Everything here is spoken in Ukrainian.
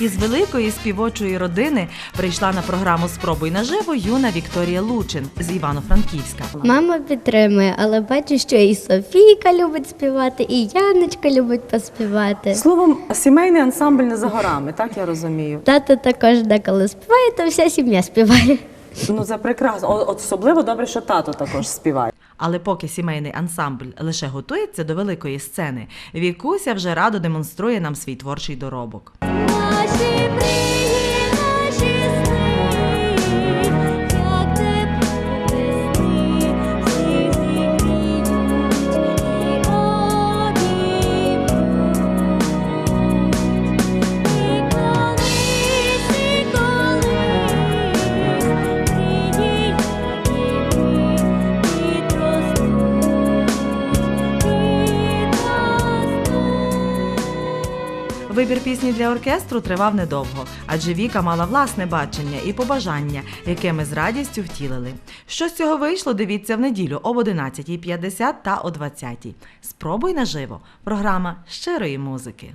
Із великої співочої родини прийшла на програму Спробуй наживо юна Вікторія Лучин з Івано-Франківська. Мама підтримує, але бачу, що і Софійка любить співати, і Яночка любить поспівати. Словом, сімейний ансамбль не за горами, так я розумію. Тато також деколи співає, то вся сім'я співає. Ну це прекрасно. Особливо добре, що тато також співає. Але поки сімейний ансамбль лише готується до великої сцени, Вікуся вже радо демонструє нам свій творчий доробок. Наші Вибір пісні для оркестру тривав недовго, адже Віка мала власне бачення і побажання, яке ми з радістю втілили. Що з цього вийшло, дивіться в неділю об 11.50 та о 20.00. Спробуй наживо. Програма щирої музики.